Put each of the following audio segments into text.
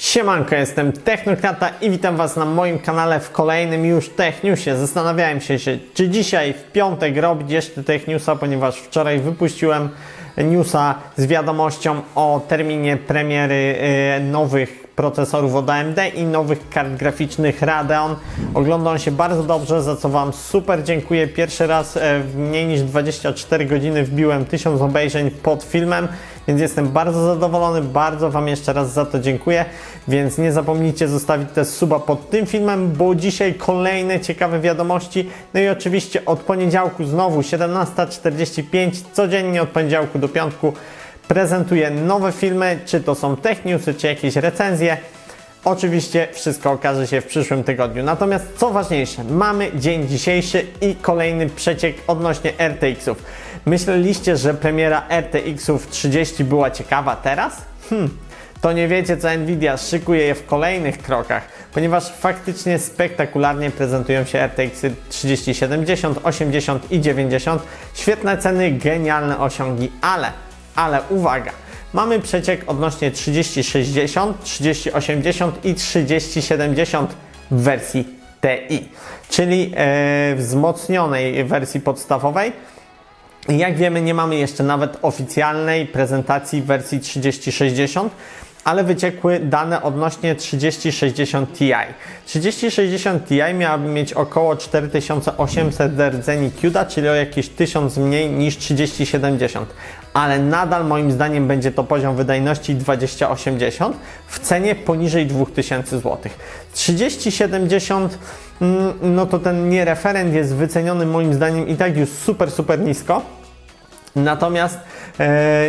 Siemanko, jestem Technokrata i witam Was na moim kanale w kolejnym już Technewsie. Zastanawiałem się, czy dzisiaj w piątek robić jeszcze Technewsa, ponieważ wczoraj wypuściłem newsa z wiadomością o terminie premiery e, nowych procesorów od AMD i nowych kart graficznych Radeon. Ogląda on się bardzo dobrze, za co Wam super dziękuję. Pierwszy raz e, w mniej niż 24 godziny wbiłem 1000 obejrzeń pod filmem, więc jestem bardzo zadowolony. Bardzo Wam jeszcze raz za to dziękuję. Więc nie zapomnijcie zostawić też suba pod tym filmem, bo dzisiaj kolejne ciekawe wiadomości. No i oczywiście od poniedziałku znowu 17.45, codziennie od poniedziałku do piątku prezentuję nowe filmy, czy to są tech newsy, czy jakieś recenzje. Oczywiście wszystko okaże się w przyszłym tygodniu. Natomiast co ważniejsze, mamy dzień dzisiejszy i kolejny przeciek odnośnie RTX-ów. Myśleliście, że premiera RTX-ów 30 była ciekawa teraz? Hmm, to nie wiecie, co Nvidia szykuje je w kolejnych krokach, ponieważ faktycznie spektakularnie prezentują się RTX 3070, 80 i 90. Świetne ceny, genialne osiągi, ale, ale uwaga! Mamy przeciek odnośnie 3060, 3080 i 3070 w wersji TI, czyli e, wzmocnionej wersji podstawowej. Jak wiemy, nie mamy jeszcze nawet oficjalnej prezentacji wersji 3060, ale wyciekły dane odnośnie 3060 Ti. 3060 Ti miałaby mieć około 4800 rdzeni CUDA, czyli o jakieś 1000 mniej niż 3070, ale nadal moim zdaniem będzie to poziom wydajności 2080 w cenie poniżej 2000 zł. 3070 mm, no to ten niereferent jest wyceniony moim zdaniem i tak już super, super nisko. Natomiast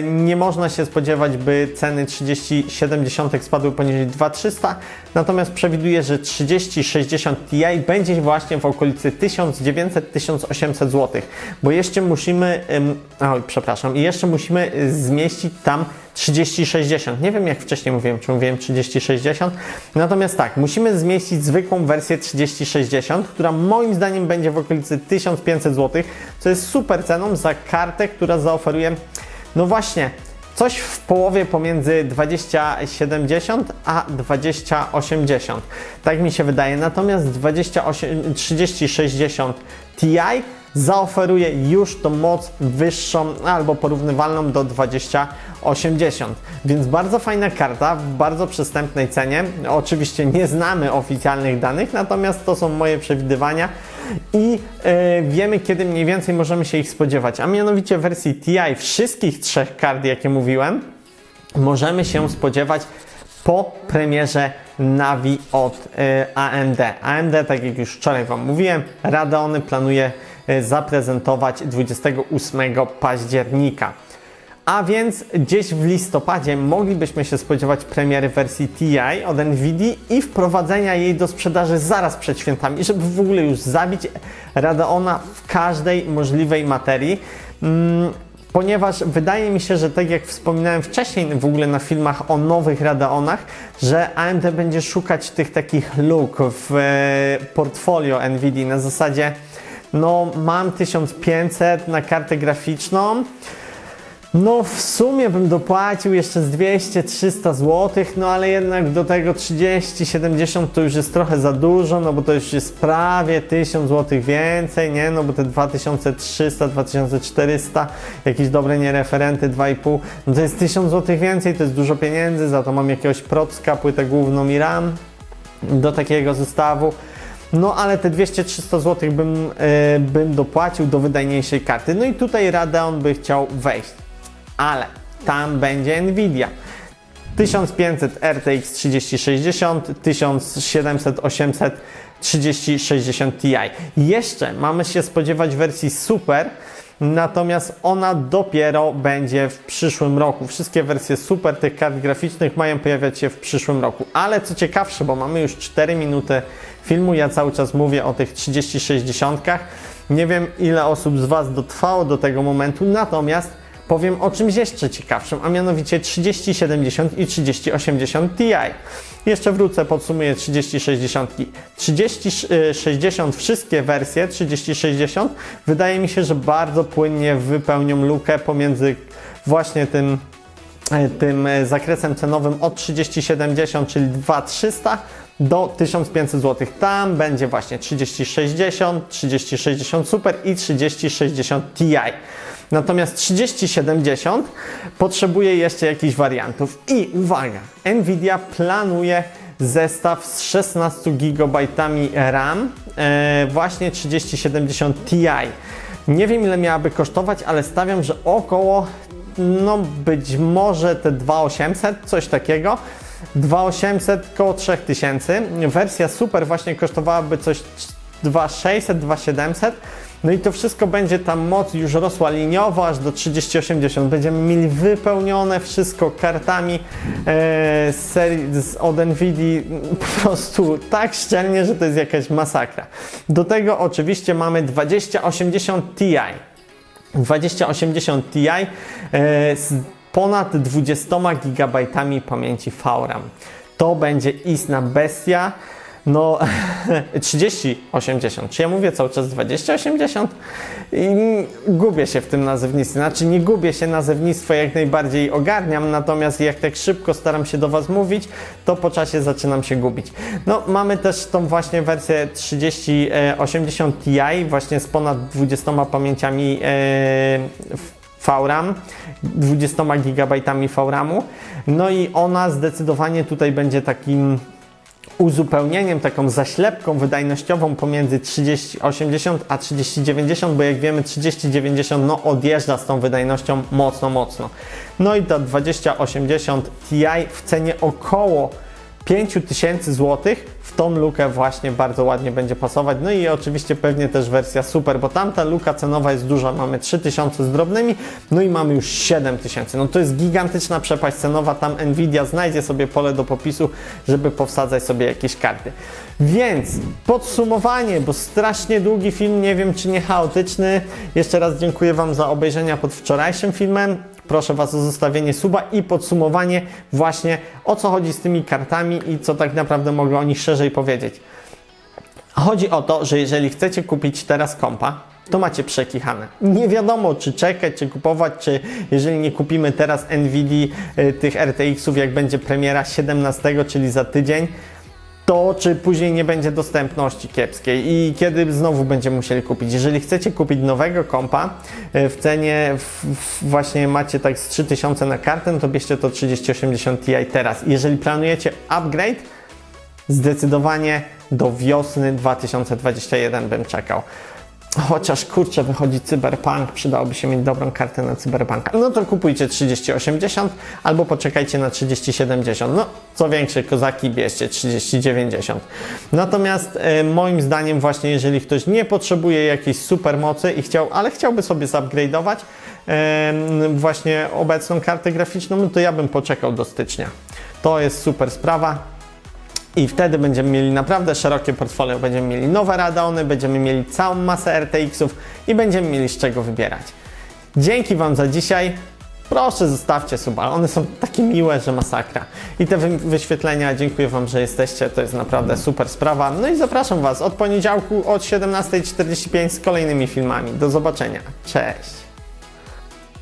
nie można się spodziewać, by ceny 3070 spadły poniżej 2300. Natomiast przewiduję, że 3060 Ti będzie właśnie w okolicy 1900-1800 zł, bo jeszcze musimy, oj, przepraszam, jeszcze musimy y, zmieścić tam 3060. Nie wiem jak wcześniej mówiłem, czy mówiłem 3060. Natomiast tak, musimy zmieścić zwykłą wersję 3060, która moim zdaniem będzie w okolicy 1500 zł, co jest super ceną za kartę, która zaoferuje, no właśnie, coś w połowie pomiędzy 2070 a 2080. Tak mi się wydaje. Natomiast 28, 3060 Ti zaoferuje już tą moc wyższą albo porównywalną do 2080. Więc bardzo fajna karta w bardzo przystępnej cenie. Oczywiście nie znamy oficjalnych danych, natomiast to są moje przewidywania i e, wiemy, kiedy mniej więcej możemy się ich spodziewać. A mianowicie w wersji Ti wszystkich trzech kart, jakie mówiłem, możemy się spodziewać po premierze Navi od e, AMD. AMD, tak jak już wczoraj Wam mówiłem, Radeony planuje zaprezentować 28 października. A więc gdzieś w listopadzie moglibyśmy się spodziewać premiery wersji Ti od Nvidia i wprowadzenia jej do sprzedaży zaraz przed świętami, żeby w ogóle już zabić Radeona w każdej możliwej materii. Mm, ponieważ wydaje mi się, że tak jak wspominałem wcześniej w ogóle na filmach o nowych Radeonach, że AMD będzie szukać tych takich luk w e, portfolio Nvidia na zasadzie no mam 1500 na kartę graficzną, no w sumie bym dopłacił jeszcze z 200-300 zł, no ale jednak do tego 30-70 to już jest trochę za dużo, no bo to już jest prawie 1000 zł więcej, nie? No bo te 2300-2400, jakieś dobre niereferenty 2,5, no to jest 1000 zł więcej, to jest dużo pieniędzy, za to mam jakiegoś procka, płytę główną i RAM do takiego zestawu. No ale te 200-300 zł bym, yy, bym dopłacił do wydajniejszej karty. No i tutaj Radeon by chciał wejść ale tam będzie Nvidia. 1500 RTX 3060, 1700, 800 3060 Ti. Jeszcze mamy się spodziewać wersji Super, natomiast ona dopiero będzie w przyszłym roku. Wszystkie wersje Super tych kart graficznych mają pojawiać się w przyszłym roku. Ale co ciekawsze, bo mamy już 4 minuty filmu, ja cały czas mówię o tych 3060. Nie wiem ile osób z Was dotrwało do tego momentu, natomiast powiem o czymś jeszcze ciekawszym, a mianowicie 3070 i 3080 Ti. Jeszcze wrócę, podsumuję 3060. 3060, wszystkie wersje 3060 wydaje mi się, że bardzo płynnie wypełnią lukę pomiędzy właśnie tym e, tym e, zakresem cenowym od 3070, czyli 2300 do 1500 zł. Tam będzie właśnie 3060, 3060 Super i 3060 Ti. Natomiast 3070 potrzebuje jeszcze jakichś wariantów. I uwaga, Nvidia planuje zestaw z 16 GB RAM, e, właśnie 3070 Ti. Nie wiem ile miałaby kosztować, ale stawiam, że około, no być może te 2800, coś takiego. 2800 koło 3000. Wersja super właśnie kosztowałaby coś 2600, 2700. No i to wszystko będzie ta moc już rosła liniowo aż do 3080. Będziemy mieli wypełnione wszystko kartami e, z serii z, od Nvidia po prostu tak szczelnie, że to jest jakaś masakra. Do tego oczywiście mamy 2080 Ti. 2080 Ti e, z ponad 20 GB pamięci VRAM. To będzie istna bestia. No, 3080. Czy ja mówię cały czas 2080? I gubię się w tym nazewnictwie. Znaczy, nie gubię się, nazewnictwo jak najbardziej ogarniam, natomiast jak tak szybko staram się do Was mówić, to po czasie zaczynam się gubić. No, mamy też tą właśnie wersję 3080 Ti, właśnie z ponad 20 pamięciami VRAM, 20 GB VRAMu. No i ona zdecydowanie tutaj będzie takim uzupełnieniem, taką zaślepką wydajnościową pomiędzy 3080 a 3090, bo jak wiemy 3090 no odjeżdża z tą wydajnością mocno, mocno. No i ta 2080 Ti w cenie około 5000 zł w tą lukę właśnie bardzo ładnie będzie pasować. No i oczywiście pewnie też wersja super, bo tamta luka cenowa jest duża. Mamy 3000 z drobnymi, no i mamy już 7000. No to jest gigantyczna przepaść cenowa. Tam Nvidia znajdzie sobie pole do popisu, żeby powsadzać sobie jakieś karty. Więc podsumowanie, bo strasznie długi film, nie wiem czy nie chaotyczny. Jeszcze raz dziękuję Wam za obejrzenia pod wczorajszym filmem. Proszę Was o zostawienie suba i podsumowanie właśnie o co chodzi z tymi kartami i co tak naprawdę mogę o nich szerzej powiedzieć. Chodzi o to, że jeżeli chcecie kupić teraz kompa, to macie przekichane. Nie wiadomo, czy czekać, czy kupować, czy jeżeli nie kupimy teraz NVIDII y, tych RTX-ów, jak będzie premiera 17, czyli za tydzień, to czy później nie będzie dostępności kiepskiej i kiedy znowu będziemy musieli kupić. Jeżeli chcecie kupić nowego kompa e, w cenie właśnie macie tak z 3000 na kartę, to bierzcie to 3080 Ti teraz. Jeżeli planujecie upgrade, zdecydowanie do wiosny 2021 bym czekał. Chociaż kurczę, wychodzi Cyberpunk, przydałoby się mieć dobrą kartę na Cyberpunka. No to kupujcie 3080 albo poczekajcie na 3070. No, co większe kozaki bierzcie 3090. Natomiast e, moim zdaniem właśnie, jeżeli ktoś nie potrzebuje jakiejś super mocy i chciał, ale chciałby sobie zupgrade'ować właśnie obecną kartę graficzną, no to ja bym poczekał do stycznia. To jest super sprawa. I wtedy będziemy mieli naprawdę szerokie portfolio. Będziemy mieli nowe Radeony, będziemy mieli całą masę RTX-ów i będziemy mieli z czego wybierać. Dzięki Wam za dzisiaj. Proszę zostawcie suba, one są takie miłe, że masakra. I te wy- wyświetlenia, dziękuję Wam, że jesteście, to jest naprawdę super sprawa. No i zapraszam Was od poniedziałku od 17.45 z kolejnymi filmami. Do zobaczenia. Cześć!